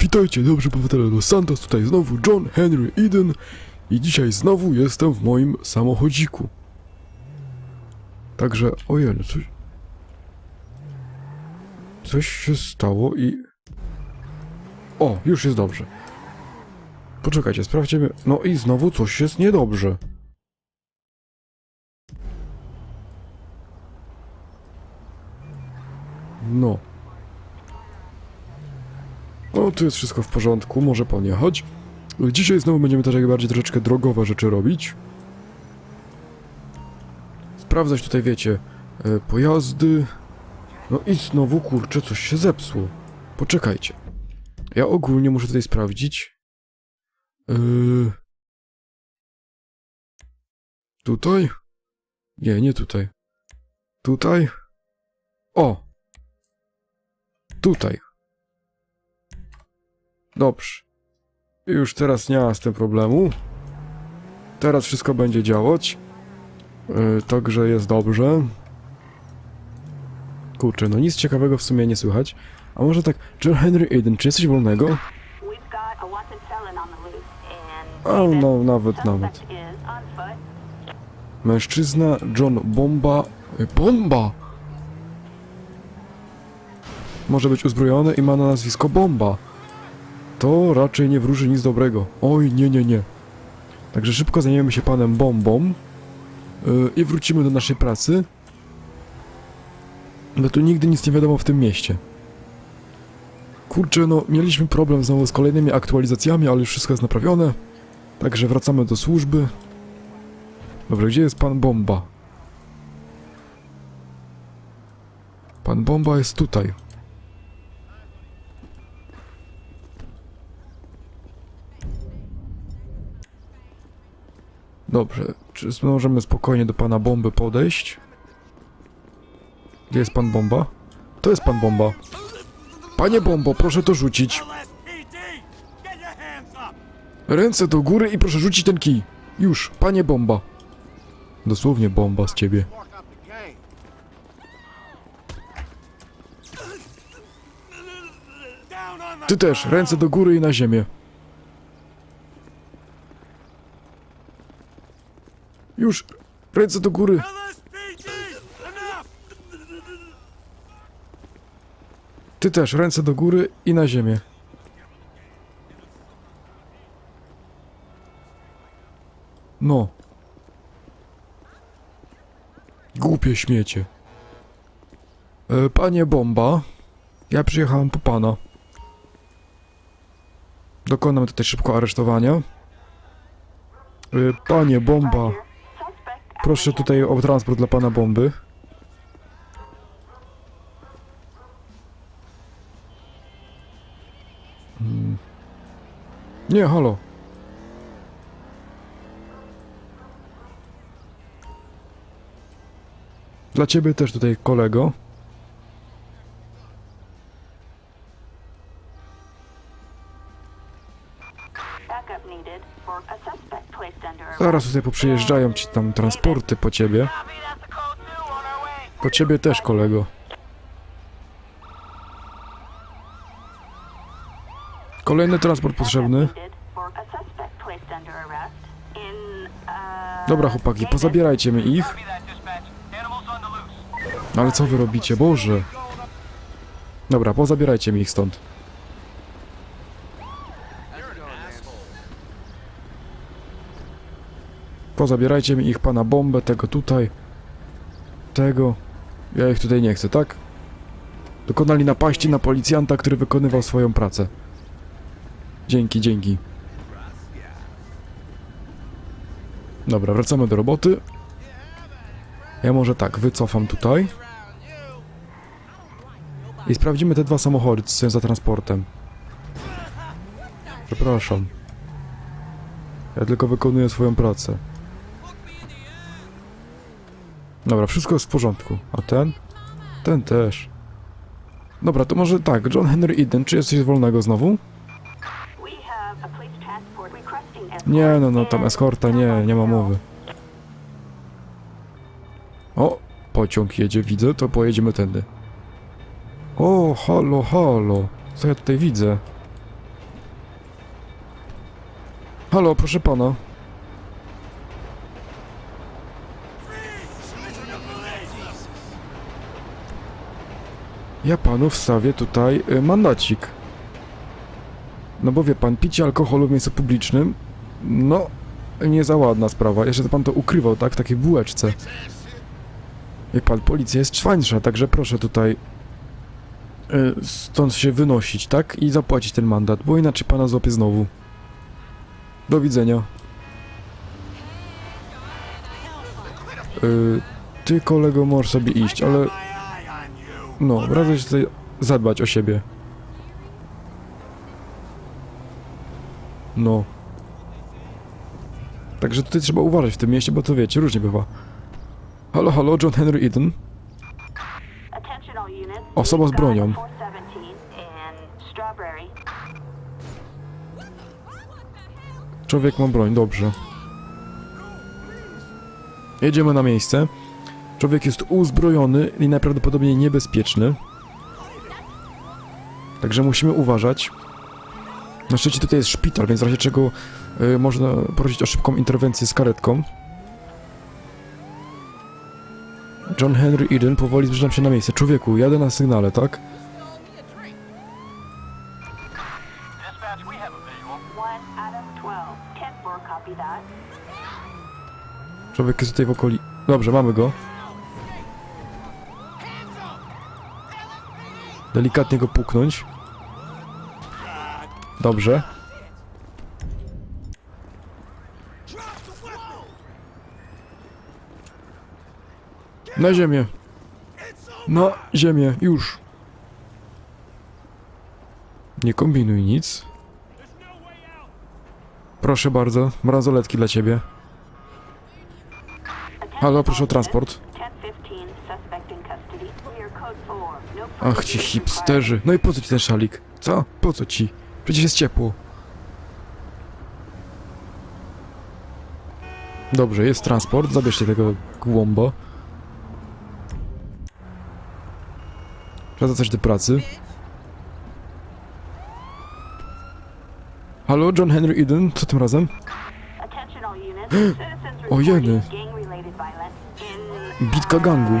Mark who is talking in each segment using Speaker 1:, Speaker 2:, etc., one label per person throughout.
Speaker 1: Witajcie, dobrzy obywatele Los Santos, tutaj znowu John Henry Eden i dzisiaj znowu jestem w moim samochodziku. Także, ojej, coś... Coś się stało i... O, już jest dobrze. Poczekajcie, sprawdźmy... No i znowu coś jest niedobrze. No. No, tu jest wszystko w porządku, może pan jechać. Dzisiaj znowu będziemy też jak bardziej troszeczkę drogowe rzeczy robić. Sprawdzać tutaj, wiecie, e, pojazdy. No i znowu, kurczę, coś się zepsuło. Poczekajcie. Ja ogólnie muszę tutaj sprawdzić. Yy... Tutaj? Nie, nie tutaj. Tutaj? O! Tutaj. Dobrze. Już teraz nie ma z tym problemu. Teraz wszystko będzie działać. Yy, także jest dobrze. Kurczę, no nic ciekawego w sumie nie słychać. A może tak, John Henry Aiden, czy jesteś wolnego?
Speaker 2: A
Speaker 1: no, nawet, nawet. Mężczyzna John Bomba. y, Bomba! Może być uzbrojony i ma na nazwisko Bomba. To raczej nie wróży nic dobrego. Oj, nie, nie, nie. Także szybko zajmiemy się panem Bombą yy, i wrócimy do naszej pracy. No tu nigdy nic nie wiadomo w tym mieście. Kurczę, no mieliśmy problem znowu z kolejnymi aktualizacjami, ale już wszystko jest naprawione. Także wracamy do służby. Dobrze, gdzie jest pan Bomba? Pan Bomba jest tutaj. Dobrze, czy możemy spokojnie do pana Bomby podejść? Gdzie jest pan Bomba? To jest pan Bomba. Panie Bombo, proszę to rzucić. Ręce do góry i proszę rzucić ten kij. Już, panie Bomba. Dosłownie bomba z ciebie. Ty też, ręce do góry i na ziemię. Już, ręce do góry. Ty też, ręce do góry i na ziemię. No. Głupie śmiecie. E, panie Bomba, ja przyjechałem po pana. Dokonam tutaj szybko aresztowania. E, panie Bomba, proszę tutaj o transport dla pana Bomby. Mm. Nie, halo. Dla ciebie też tutaj kolego. Zaraz tutaj poprzyjeżdżają ci tam transporty po ciebie. Po ciebie też kolego. Kolejny transport potrzebny. Dobra chłopaki, pozabierajcie mi ich. Ale co wy robicie, Boże? Dobra, pozabierajcie mi ich stąd. Pozabierajcie mi ich pana bombę, tego tutaj. Tego. Ja ich tutaj nie chcę, tak? Dokonali napaści na policjanta, który wykonywał swoją pracę. Dzięki, dzięki. Dobra, wracamy do roboty. Ja może tak, wycofam tutaj. I sprawdzimy te dwa samochody, co są za transportem. Przepraszam. Ja tylko wykonuję swoją pracę. Dobra, wszystko jest w porządku. A ten? Ten też. Dobra, to może tak, John Henry Eden, czy jesteś wolnego znowu? Nie, no, no, tam eskorta, nie, nie ma mowy. O, pociąg jedzie, widzę, to pojedziemy tędy. O, halo, halo. Co ja tutaj widzę? Halo, proszę pana. Ja panu wstawię tutaj y, mandacik. No bo wie pan, picie alkoholu w miejscu publicznym, no, nie za ładna sprawa. Jeszcze pan to ukrywał, tak? W takiej bułeczce. Wie pan, policja jest czwańsza, także proszę tutaj y, stąd się wynosić, tak? I zapłacić ten mandat, bo inaczej pana złapię znowu. Do widzenia. Y, ty kolego możesz sobie iść, ale no, radzę się zadbać o siebie. No. Także tutaj trzeba uważać w tym mieście, bo to wiecie, różnie bywa. Halo, halo, John Henry Eden. Osoba z bronią.
Speaker 2: 417 in Strawberry.
Speaker 1: Człowiek ma broń, dobrze. Jedziemy na miejsce. Człowiek jest uzbrojony i najprawdopodobniej niebezpieczny. Także musimy uważać. Na szczęście tutaj jest szpital, więc w razie czego y, można prosić o szybką interwencję z karetką. John Henry Eden powoli zbliżam się na miejsce. Człowieku, jadę na sygnale, tak?
Speaker 3: Dispatch, we have a visual.
Speaker 2: 1 Adam 12. 10-4, copy that.
Speaker 1: Człowiek jest tutaj w okolicy. Dobrze, mamy go. Delikatnie go puknąć. Dobrze. Na ziemię. Na ziemię, już. Nie kombinuj nic. Proszę bardzo, bransoletki dla ciebie. Halo, proszę o transport. Ach, ci hipsterzy. No i po co ci ten szalik? Co? Po co ci? Przecież jest ciepło. Dobrze, jest transport. Zabierzcie tego głąba. Trzeba coś do pracy. Halo, John Henry Eden, co tym razem? O jeny. Bitka gangu.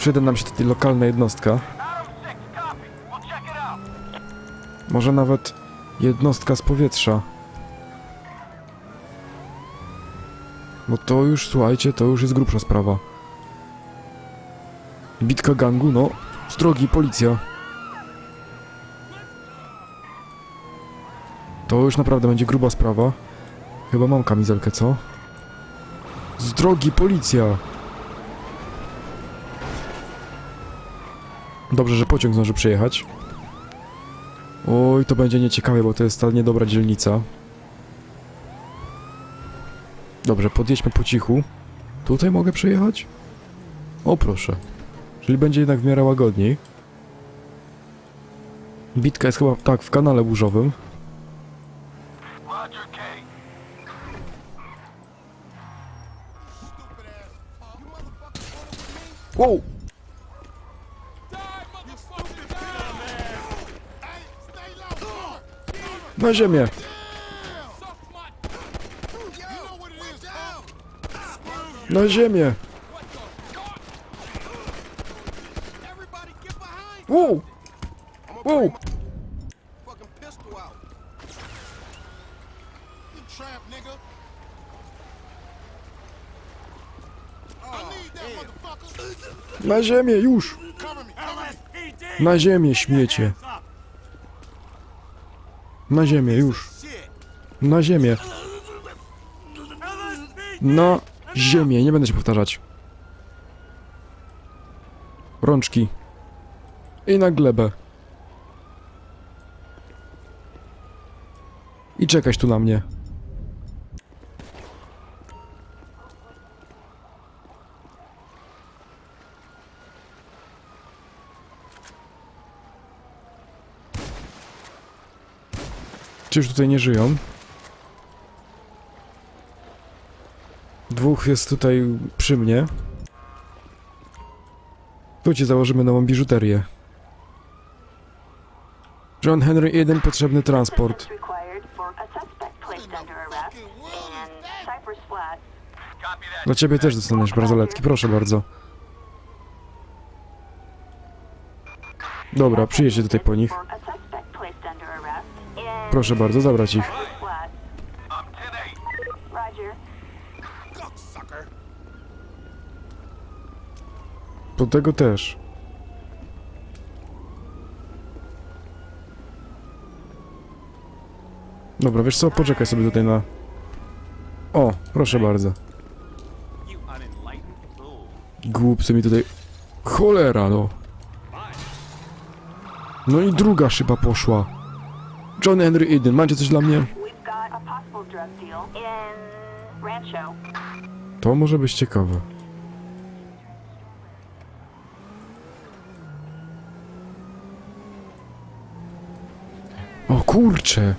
Speaker 1: Przyda nam się tutaj lokalna jednostka.
Speaker 3: Arrow 6, copy. We'll check it out.
Speaker 1: Może nawet jednostka z powietrza. Bo to już, słuchajcie, to już jest grubsza sprawa. Bitka gangu, no. Z drogi, policja. To już naprawdę będzie gruba sprawa. Chyba mam kamizelkę, co? Z drogi, policja! Dobrze, że pociąg zdąży przyjechać. Oj, to będzie nieciekawe, bo to jest ta niedobra dzielnica. Dobrze, podjedźmy po cichu. Tutaj mogę przejechać? O, proszę. Czyli będzie jednak w miarę łagodniej. Bitka jest chyba, tak, w kanale burzowym. Wow! Na ziemię! Na ziemię! Wow! Wow! Na ziemię, już! Na ziemię, śmiecie! Na ziemię, już! Na ziemię! Na ziemię, nie będę się powtarzać. Rączki. I na glebę. I czekać tu na mnie. Czy już tutaj nie żyją? Dwóch jest tutaj przy mnie. Tu ci założymy nową biżuterię. John Henry 1 potrzebny transport. Dla ciebie też dostaniesz bransoletki, proszę bardzo. Dobra, przyjedźcie tutaj po nich. Proszę bardzo, zabrać ich.
Speaker 2: Cypress Flats.
Speaker 3: I'm 10-8.
Speaker 2: Roger.
Speaker 4: Cocksucker.
Speaker 1: Do tego też. Dobra, wiesz co, poczekaj sobie tutaj na... O, proszę bardzo. Głupcy mi tutaj... Cholera, no. No i druga szyba poszła. John Henry Eden, macie coś dla mnie? To może być ciekawe. O kurcze!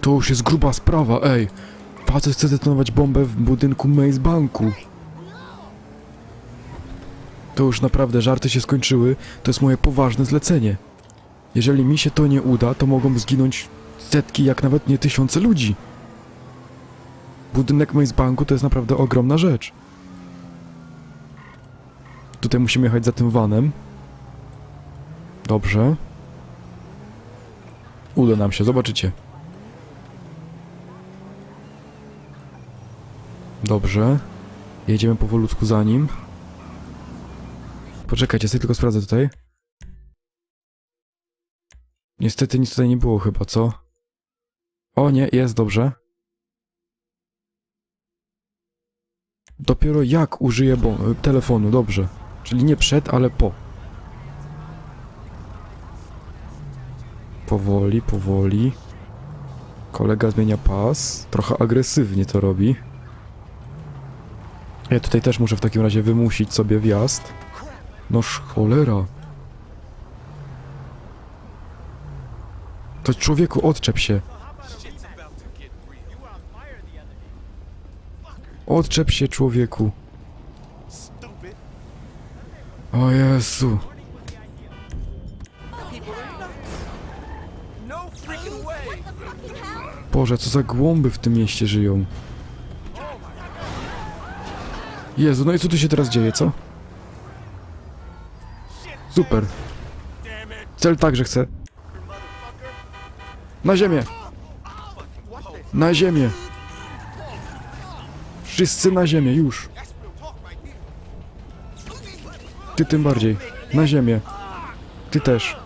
Speaker 1: To już jest gruba sprawa, ej! Facet chce zdetonować bombę w budynku Maze Banku. To już naprawdę żarty się skończyły, to jest moje poważne zlecenie. Jeżeli mi się to nie uda, to mogą zginąć setki, jak nawet nie tysiące ludzi. Budynek Maze Banku to jest naprawdę ogromna rzecz. Tutaj musimy jechać za tym vanem. Dobrze. Uda nam się, zobaczycie. Dobrze. Jedziemy powolutku za nim. Poczekajcie, sobie tylko sprawdzę tutaj. Niestety nic tutaj nie było chyba, co? O nie, jest dobrze. Dopiero jak użyję telefonu, dobrze. Czyli nie przed, ale po. Powoli, powoli. Kolega zmienia pas. Trochę agresywnie to robi. Ja tutaj też muszę w takim razie wymusić sobie wjazd. Noż cholera. To człowieku, odczep się. Odczep się, człowieku. O Jezu. Boże, co za głąby w tym mieście żyją. Jezu, no i co tu się teraz dzieje, co? Super. Cel także chcę. Na ziemię! Na ziemię! Wszyscy na ziemię, już! Ty tym bardziej. Na ziemię. Ty też.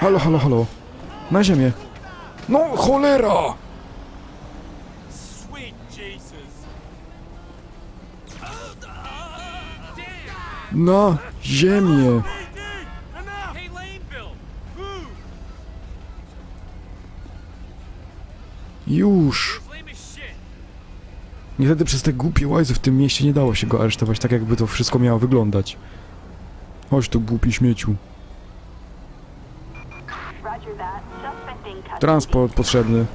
Speaker 1: Halo, halo, halo. Na ziemię. No, cholera! Na ziemię. Już. Niestety przez te głupie łajzy w tym mieście nie dało się go aresztować tak, jakby to wszystko miało wyglądać. Chodź tu, głupi śmieciu. Transport potrzebny.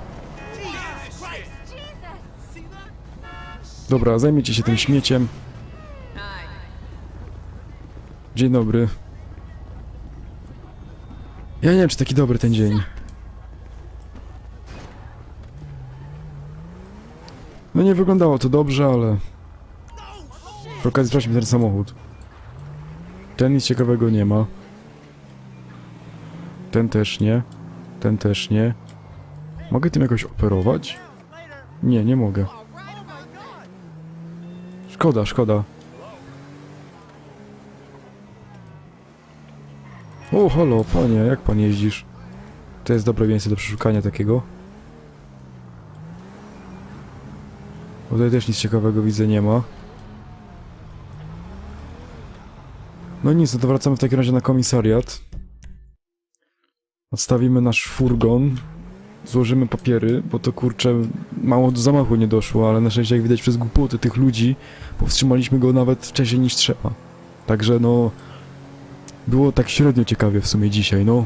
Speaker 1: Dobra, zajmijcie się tym śmieciem. Dzień dobry. Ja nie wiem, czy taki dobry ten dzień. No nie wyglądało to dobrze, ale... Przy okazji sprawdźmy ten samochód. Ten nic ciekawego nie ma. Ten też nie. Ten też nie. Mogę tym jakoś operować? Nie, nie mogę. Szkoda, szkoda. O, halo, panie, jak pan jeździsz? To jest dobre miejsce do przeszukania takiego. Tutaj też nic ciekawego widzę nie ma. No nic, no to wracamy w takim razie na komisariat. Odstawimy nasz furgon. Złożymy papiery, bo to kurczę mało do zamachu nie doszło, ale na szczęście jak widać przez głupoty tych ludzi powstrzymaliśmy go nawet wcześniej niż trzeba. Także no było tak średnio ciekawie w sumie dzisiaj, no.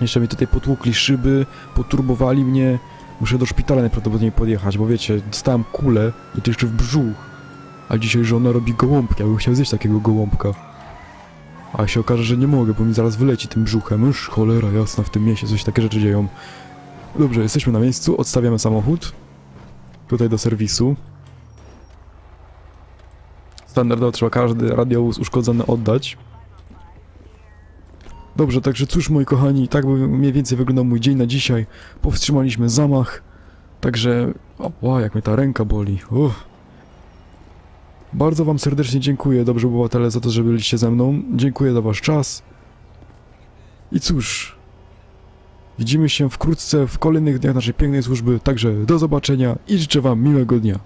Speaker 1: Jeszcze mi tutaj potłukli szyby, poturbowali mnie. Muszę do szpitala najprawdopodobniej podjechać, bo wiecie, dostałem kulę i to jeszcze w brzuch. A dzisiaj żona robi gołąbki, ja bym chciał zjeść takiego gołąbka. A się okaże, że nie mogę, bo mi zaraz wyleci tym brzuchem. Już cholera jasna, w tym mieście coś takie rzeczy dzieją. Dobrze, jesteśmy na miejscu, odstawiamy samochód. Tutaj do serwisu. Standardowo trzeba każdy radiowóz uszkodzony oddać. Dobrze, także cóż moi kochani, tak by mniej więcej wyglądał mój dzień na dzisiaj. Powstrzymaliśmy zamach. Także, o, jak mnie ta ręka boli. Uff. Bardzo wam serdecznie dziękuję, dobrze było tyle za to, że byliście ze mną. Dziękuję za wasz czas. I cóż, widzimy się wkrótce w kolejnych dniach naszej pięknej służby, także do zobaczenia i życzę wam miłego dnia.